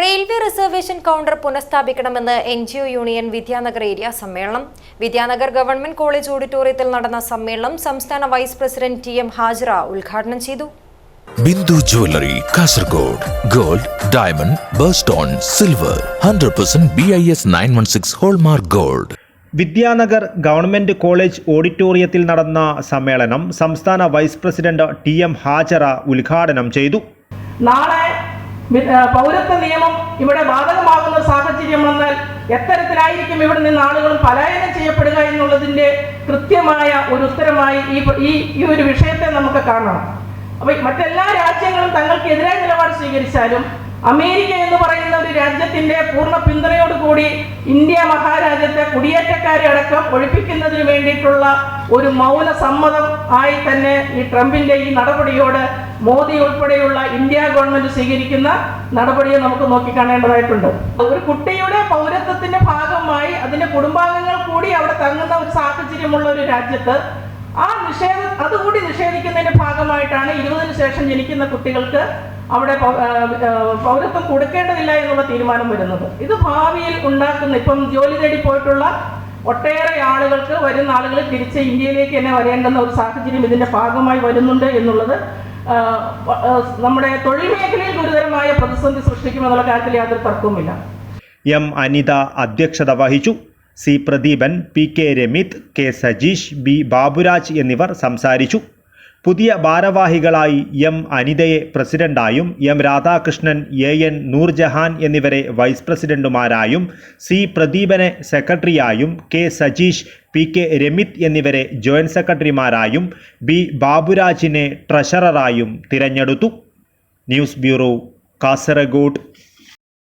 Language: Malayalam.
Railway reservation counter പുനഃസ്ഥാപിക്കണമെന്ന് N G O union Vidyanagar area സമ്മേളനം. വിദ്യാനഗർ ഗവൺമെന്റ് കോളേജ് ഓഡിറ്റോറിയത്തിൽ നടന്ന സമ്മേളനം സംസ്ഥാന vice president T M Hajira ഉദ്ഘാടനം ചെയ്തു. Bindu jewellery Kasaragod gold diamond birthstone silver hundred percent B I S nine one six hallmark gold. Vidyanagar government college ഓഡിറ്റോറിയത്തിൽ നടന്ന സമ്മേളനം സംസ്ഥാന vice president T M Hajara ഉദ്ഘാടനം ചെയ്തു. നാളെ പൗരത്വ നിയമം ഇവിടെ ബാധകമാകുന്ന സാഹചര്യം വന്നാൽ എത്തരത്തിലായിരിക്കും ഇവിടെ നിന്ന് ആളുകൾ പലായനം ചെയ്യപ്പെടുക എന്നുള്ളതിന്റെ കൃത്യമായ ഒരു ഉത്തരമായി ഈ ഈ ഒരു വിഷയത്തെ നമുക്ക് കാണാം അപ്പൊ മറ്റെല്ലാ രാജ്യങ്ങളും തങ്ങൾക്ക് എതിരായ നിലപാട് സ്വീകരിച്ചാലും അമേരിക്ക എന്ന് പറയുന്ന ഒരു രാജ്യത്തിന്റെ പൂർണ പിന്തുണയോടുകൂടി ഇന്ത്യ മഹാരാജ്യത്തെ കുടിയേറ്റക്കാരെ അടക്കം ഒഴിപ്പിക്കുന്നതിന് വേണ്ടിയിട്ടുള്ള ഒരു മൗന സമ്മതം ആയി തന്നെ ഈ ട്രംപിന്റെ ഈ നടപടിയോട് മോദി ഉൾപ്പെടെയുള്ള ഇന്ത്യ ഗവൺമെന്റ് സ്വീകരിക്കുന്ന നടപടിയെ നമുക്ക് നോക്കിക്കാണേണ്ടതായിട്ടുണ്ട് ഒരു കുട്ടിയുടെ പൗരത്വത്തിന്റെ ഭാഗമായി അതിന്റെ കുടുംബാംഗങ്ങൾ കൂടി അവിടെ തങ്ങുന്ന ഒരു സാഹചര്യമുള്ള ഒരു രാജ്യത്ത് ആ നിഷേധ അതുകൂടി നിഷേധിക്കുന്നതിന്റെ ഭാഗമായിട്ടാണ് ഇരുപതിനു ശേഷം ജനിക്കുന്ന കുട്ടികൾക്ക് അവിടെ പൗരത്വം കൊടുക്കേണ്ടതില്ല എന്നുള്ള തീരുമാനം വരുന്നത്. ഇത് ഭാവിയിൽ ഉണ്ടാക്കുന്ന ഇപ്പം ജോലി തേടി പോയിട്ടുള്ള ഒട്ടേറെ ആളുകൾക്ക് വരുന്ന ആളുകൾ തിരിച്ച് ഇന്ത്യയിലേക്ക് തന്നെ വരേണ്ടുന്ന ഒരു സാഹചര്യം ഇതിന്റെ ഭാഗമായി വരുന്നുണ്ട് എന്നുള്ളത് നമ്മുടെ തൊഴിൽ മേഖലയിൽ ഗുരുതരമായ പ്രതിസന്ധി സൃഷ്ടിക്കുമെന്നുള്ള കാര്യത്തിൽ യാതൊരു തർക്കവുമില്ല. എം അനിത അധ്യക്ഷത വഹിച്ചു. C Pradeepan P K Ramith K Sajeesh B Baburaj എന്നിവർ സംസാരിച്ചു. പുതിയ ഭാരവാഹികളായി എം അനിതയെ പ്രസിഡന്റായും M Radhakrishnan A N Noorjahan എന്നിവരെ വൈസ് പ്രസിഡന്റുമാരായും സി പ്രദീപനെ സെക്രട്ടറിയായും K Sajeesh P K Ramith എന്നിവരെ ജോയിന്റ് സെക്രട്ടറിമാരായും ബി ബാബുരാജിനെ ട്രഷററായും തിരഞ്ഞെടുത്തു. News bureau Kasaragod.